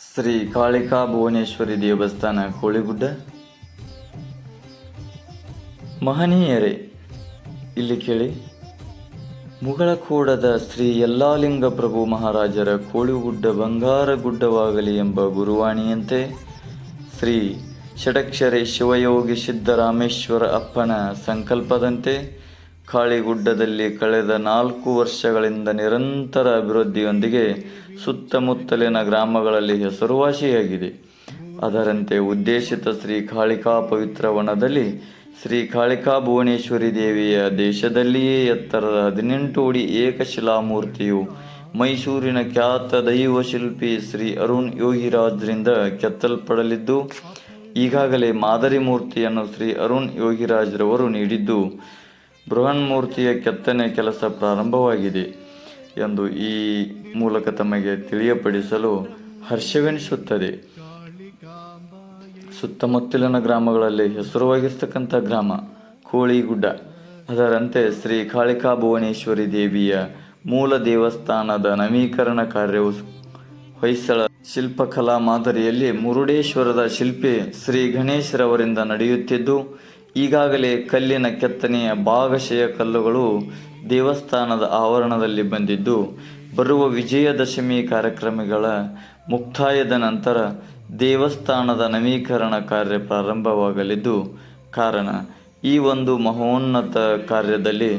ಶ್ರೀ ಕಾಳಿಕಾ ಭುವನೇಶ್ವರಿ ದೇವಸ್ಥಾನ ಕೋಳಿಗುಡ್ಡ. ಮಹನೀಯರೇ, ಇಲ್ಲಿ ಕೇಳಿ. ಮುಗಳಖೋಡದ ಶ್ರೀ ಯಲ್ಲಾಲಿಂಗ ಪ್ರಭು ಮಹಾರಾಜರ ಕೋಳಿಗುಡ್ಡ ಬಂಗಾರ ಗುಡ್ಡವಾಗಲಿ ಎಂಬ ಗುರುವಾಣಿಯಂತೆ ಶ್ರೀ ಷಡಕ್ಷರೇ ಶಿವಯೋಗಿ ಸಿದ್ದರಾಮೇಶ್ವರ ಅಪ್ಪನ ಸಂಕಲ್ಪದಂತೆ ಕಾಳಿಗುಡ್ಡದಲ್ಲಿ ಕಳೆದ ನಾಲ್ಕು ವರ್ಷಗಳಿಂದ ನಿರಂತರ ಅಭಿವೃದ್ಧಿಯೊಂದಿಗೆ ಸುತ್ತಮುತ್ತಲಿನ ಗ್ರಾಮಗಳಲ್ಲಿ ಹೆಸರುವಾಸಿಯಾಗಿದೆ. ಅದರಂತೆ ಉದ್ದೇಶಿತ ಶ್ರೀ ಕಾಳಿಕಾ ಪವಿತ್ರ ವನದಲ್ಲಿ ಶ್ರೀ ಕಾಳಿಕಾ ಭುವನೇಶ್ವರಿ ದೇವಿಯ ದೇಶದಲ್ಲಿಯೇ ಎತ್ತರದ ಹದಿನೆಂಟು ಅಡಿ ಏಕಶಿಲಾಮೂರ್ತಿಯು ಮೈಸೂರಿನ ಖ್ಯಾತ ದೈವ ಶಿಲ್ಪಿ ಶ್ರೀ ಅರುಣ್ ಯೋಗಿರಾಜ್ರಿಂದ ಕೆತ್ತಲ್ಪಡಲಿದ್ದು, ಈಗಾಗಲೇ ಮಾದರಿ ಮೂರ್ತಿಯನ್ನು ಶ್ರೀ ಅರುಣ್ ಯೋಗಿರಾಜ್ರವರು ನೀಡಿದ್ದು ಬೃಹನ್ಮೂರ್ತಿಯ ಕೆತ್ತನೆ ಕೆಲಸ ಪ್ರಾರಂಭವಾಗಿದೆ ಎಂದು ಈ ಮೂಲಕ ತಮಗೆ ತಿಳಿಯಪಡಿಸಲು ಹರ್ಷವೆನಿಸುತ್ತದೆ. ಸುತ್ತಮುತ್ತಲಿನ ಗ್ರಾಮಗಳಲ್ಲಿ ಹೆಸರುವಾಗಿರ್ತಕ್ಕಂಥ ಗ್ರಾಮ ಕೋಳಿಗುಡ್ಡ. ಅದರಂತೆ ಶ್ರೀ ಕಾಳಿಕಾ ಭುವನೇಶ್ವರಿ ದೇವಿಯ ಮೂಲ ದೇವಸ್ಥಾನದ ನವೀಕರಣ ಕಾರ್ಯವು ಹೊಯ್ಸಳ ಶಿಲ್ಪಕಲಾ ಮಾದರಿಯಲ್ಲಿ ಮುರುಡೇಶ್ವರದ ಶಿಲ್ಪಿ ಶ್ರೀ ಗಣೇಶರವರಿಂದ ನಡೆಯುತ್ತಿದ್ದು ಈಗಾಗಲೇ ಕಲ್ಲಿನ ಕೆತ್ತನೆಯ ಭಾಗಶಯ ಕಲ್ಲುಗಳು ದೇವಸ್ಥಾನದ ಆವರಣದಲ್ಲಿ ಬಂದಿದ್ದು, ಬರುವ ವಿಜಯದಶಮಿ ಕಾರ್ಯಕ್ರಮಗಳ ಮುಕ್ತಾಯದ ನಂತರ ದೇವಸ್ಥಾನದ ನವೀಕರಣ ಕಾರ್ಯ ಪ್ರಾರಂಭವಾಗಲಿದ್ದು, ಕಾರಣ ಈ ಒಂದು ಮಹೋನ್ನತ ಕಾರ್ಯದಲ್ಲಿ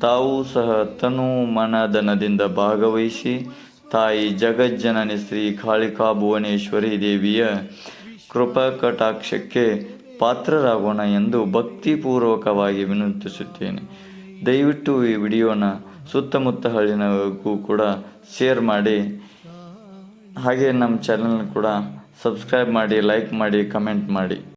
ತಾವು ಸಹ ತನು ಮನದನದಿಂದ ಭಾಗವಹಿಸಿ, ತಾಯಿ ಜಗಜ್ಜನನಿ ಶ್ರೀ ಕಾಳಿಕಾ ಭುವನೇಶ್ವರಿ ದೇವಿಯ ಕೃಪಾ ಕಟಾಕ್ಷಕ್ಕೆ ಪಾತ್ರರಾಗೋಣ ಎಂದು ಭಕ್ತಿಪೂರ್ವಕವಾಗಿ ವಿನಂತಿಸುತ್ತೇನೆ. ದಯವಿಟ್ಟು ಈ ವಿಡಿಯೋನ ಸುತ್ತಮುತ್ತ ಹಳ್ಳಿನಗೂ ಕೂಡ ಶೇರ್ ಮಾಡಿ. ಹಾಗೆ ನಮ್ಮ ಚಾನಲ್ ಕೂಡ ಸಬ್ಸ್ಕ್ರೈಬ್ ಮಾಡಿ ಲೈಕ್ ಮಾಡಿ ಕಮೆಂಟ್ ಮಾಡಿ.